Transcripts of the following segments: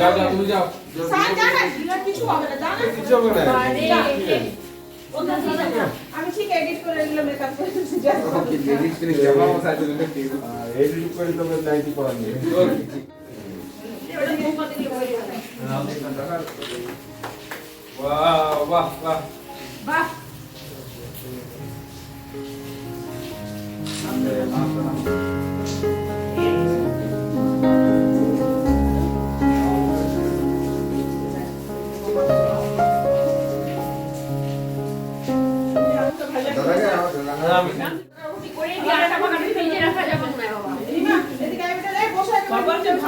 যাও যাও তুমি যাও কিছু হবে না জানা কিছু হবে না আমি ঠিক এডিট করে দিলাম মেকআপ করে এডিট করে তবে নাইটি পড়া নিয়ে বাহ বাহ বাহ বাহ রিমা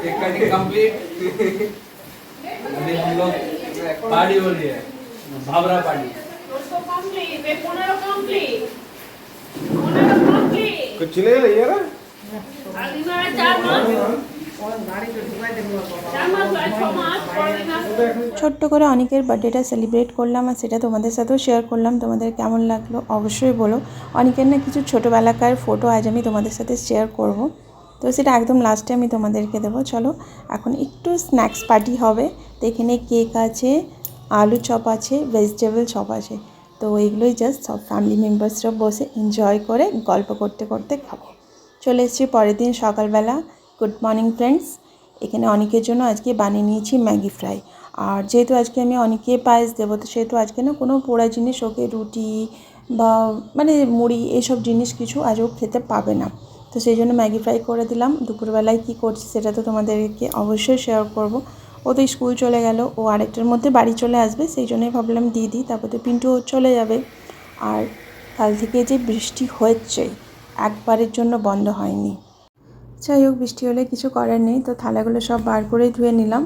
एक कटिंग कंप्लीट अभी हम लोग पार्टी हो रही है भावरा पार्टी চোদ্দ complete, এ পনেরো complete, পনেরো complete। कुछ ले लिया ना আর দিনারে চার মাস, চার মাস বা ছ মাস পরে দিনা ছোট্ট করে অনেকের বার্থডেটা সেলিব্রেট করলাম আর সেটা তোমাদের সাথেও শেয়ার করলাম তোমাদের কেমন লাগলো অবশ্যই বলো অনেকের না কিছু ছোটোবেলাকার ফটো আজ আমি তোমাদের সাথে শেয়ার করব তো সেটা একদম লাস্টে আমি তোমাদেরকে দেবো। চলো, এখন একটু স্ন্যাক্স পার্টি হবে। তো এখানে কেক আছে, আলু চপ আছে ভেজিটেবল চপ আছে। তো এইগুলোই জাস্ট সব ফ্যামিলি মেম্বার্সরা বসে এনজয় করে গল্প করতে করতে খাব। চলে এসেছি পরের দিন সকালবেলা। গুড মর্নিং ফ্রেন্ডস এখানে অনেকের জন্য আজকে বানিয়ে নিয়েছি ম্যাগি ফ্রাই। আর যেহেতু আজকে আমি অনেকে পায়েস দেবো, তো সেহেতু আজকে না কোনো পোড়া জিনিস, ওকে রুটি বা মানে মুড়ি এইসব জিনিস কিছু আজও খেতে পাবে না। তো সেই জন্য ম্যাগি ফ্রাই করে দিলাম। দুপুরবেলায় কি করছি সেটা তো তোমাদেরকে অবশ্যই শেয়ার করব। ও তো স্কুল চলে গেল, ও আরেকটার মধ্যে বাড়ি চলে আসবে, সেই জন্যই ভাবলাম দিয়ে দিই তারপর তো পিন্টু চলে যাবে। আর কাল থেকে যে বৃষ্টি হচ্ছে, একবারের জন্য বন্ধ হয়নি। যাই হোক, বৃষ্টি হলে কিছু করার নেই। তো থালাগুলো সব বার করে ধুয়ে নিলাম।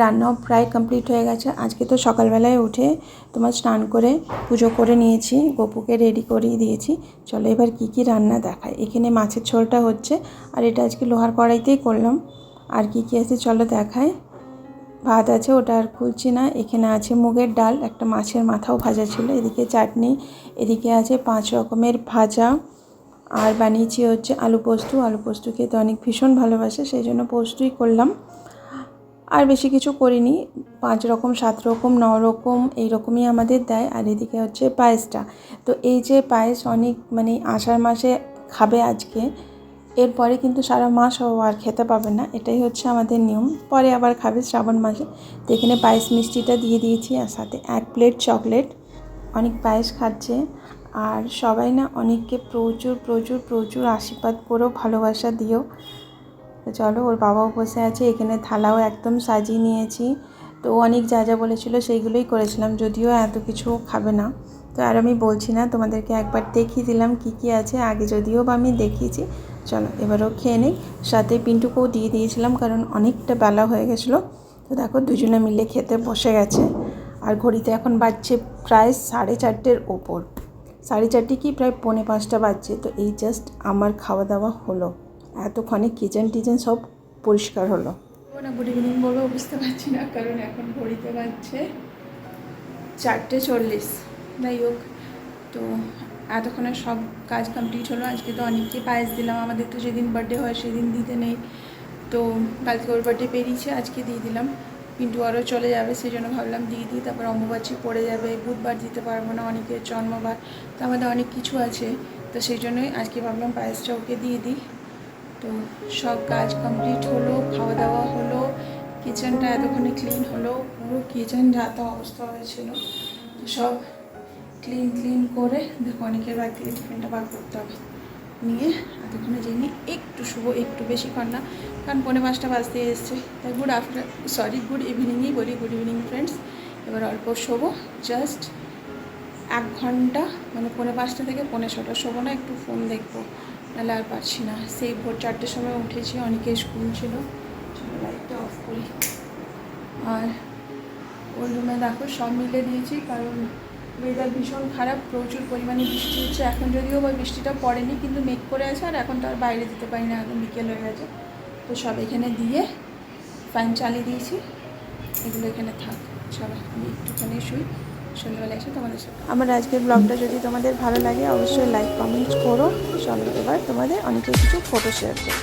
রান্নাও প্রায় কমপ্লিট হয়ে গেছে। আজকে তো সকালবেলায় উঠে তোমার স্নান করে পুজো করে নিয়েছি। গপুকে রেডি করিয়ে দিয়েছি। চলো এবার কি কি রান্না দেখায় এখানে মাছের ঝোলটা হচ্ছে। আর এটা আজকে লোহার কড়াইতেই করলাম। আর কি কি আছে চলো দেখায় ভাত আছে, ওটা আর খুলছি না। এখানে আছে মুগের ডাল। একটা মাছের মাথাও ভাজা ছিল। এদিকে চাটনি, এদিকে আছে পাঁচ রকমের ভাজা। আর বানিয়েছি হচ্ছে আলু পোস্ত। আলু পোস্ত খেতে অনেক ভীষণ ভালোবাসে, সেই জন্য পোস্তই করলাম। আর বেশি কিছু করিনি, পাঁচ রকম, সাত রকম, ন রকম এই রকমই আমাদের দেয়। আর এদিকে হচ্ছে পায়েসটা। তো এই যে পায়েস অনেক মানে আষাঢ় মাসে খাবে আজকে, এরপরে কিন্তু সারা মাস আর খেতে পাবে না, এটাই হচ্ছে আমাদের নিয়ম। পরে আবার খাবে শ্রাবণ মাসে। তো এখানে পায়েস মিষ্টিটা দিয়ে দিয়েছি, আর সাথে এক প্লেট চকলেট। অনেক পায়েস খাচ্ছে। আর সবাই না অনেককে প্রচুর প্রচুর প্রচুর আশীর্বাদ করো, ভালোবাসা দিও। চলো, ওর বাবাও বসে আছে, এখানে থালাও একদম সাজিয়ে নিয়েছি। তো অনেক যা যা বলেছিল সেইগুলোই করেছিলাম, যদিও এত কিছু খাবে না। তো আর আমি বলছি না, তোমাদেরকে একবার দেখিয়ে দিলাম কি কি আছে, আগে যদিও বা আমি দেখিয়েছি। চলো, এবারও খেয়ে নিই। সাথে পিন্টুকেও দিয়ে দিয়েছিলাম, কারণ অনেকটা বেলা হয়ে গেছিল। তো দেখো, দুজনে মিলে খেতে বসে গেছে। আর ঘড়িতে এখন বাজছে প্রায় সাড়ে চারটের ওপর। সাড়ে চারটে কি প্রায় পৌনে পাঁচটা বাজছে, তো এই জাস্ট আমার খাওয়া দাওয়া হলো। এতক্ষণে কিচেন টিচেন সব পরিষ্কার হলো। না গুড ইভিনিং বলব বুঝতে পারছি না, কারণ এখন ঘড়িতে বাজছে চারটে চল্লিশ। যাই হোক, তো এতক্ষণে সব কাজ কমপ্লিট হলো। আজকে তো অনেককে পায়েস দিলাম, আমাদের তো যেদিন বার্থডে হয় সেদিন দিতে নেই। তো কালকে ওর বার্থডে পেরিয়েছে, আজকে দিয়ে দিলাম। পিন্টু আরও চলে যাবে সেই জন্য ভাবলাম দিয়ে দিই, তারপর অম্বুবাচী পড়ে যাবে, বুধবার দিতে পারব না অনেকের জন্মবার, তো আমাদের অনেক কিছু আছে, তো সেই জন্যই আজকে ভাবলাম পায়েসটা ওকে দিয়ে দিই। তো সব কাজ কমপ্লিট হলো, খাওয়া দাওয়া হলো কিচেনটা এতক্ষণে ক্লিন হলো, পুরো কিচেন যাতা অবস্থা হয়েছিল সব ক্লিন ক্লিন করে দেখো অনেকের বাড়ি থেকে টিফিনটা বার করতে হবে। নিয়ে এতক্ষণে যাইনি একটু শুভ, একটু বেশিক্ষণ না কারণ পৌনে পাঁচটা বাজতে এসছে। তাই গুড আফটার সরি গুড ইভিনিংই বলি গুড ইভিনিং ফ্রেন্ডস এবার অল্প শোবো জাস্ট এক ঘণ্টা মানে পৌনে পাঁচটা থেকে পৌনে ছটা শোবো না, একটু ফোন দেখব। নাহলে আর পারছি না। সেই ভোর চারটের সময় উঠেছি, অনেকে স্কুল ছিল। লাইটটা অফ করি। আর ওর রুমে দেখো, সব মিলে দিয়েছি, কারণ ওয়েদার ভীষণ খারাপ, প্রচুর পরিমাণে বৃষ্টি হচ্ছে। এখন যদিও বা বৃষ্টিটা পড়েনি, কিন্তু মেঘ করে আছে আর এখন তো আর বাইরে দিতে পারি না, এখন বিকেল হয়ে গেছে। তো সব এখানে দিয়ে ফ্যান চালিয়ে দিয়েছি। এগুলো এখানে থাক, চলো আমি একটুখানি শুই। সন্ধ্যাবেলা এসে তোমাদের সাথে আমার আজকের ব্লগটা যদি তোমাদের ভালো লাগে, অবশ্যই লাইক কমেন্ট করো। চলো এবার তোমাদের অনেকের কিছু ফটো শেয়ার করো।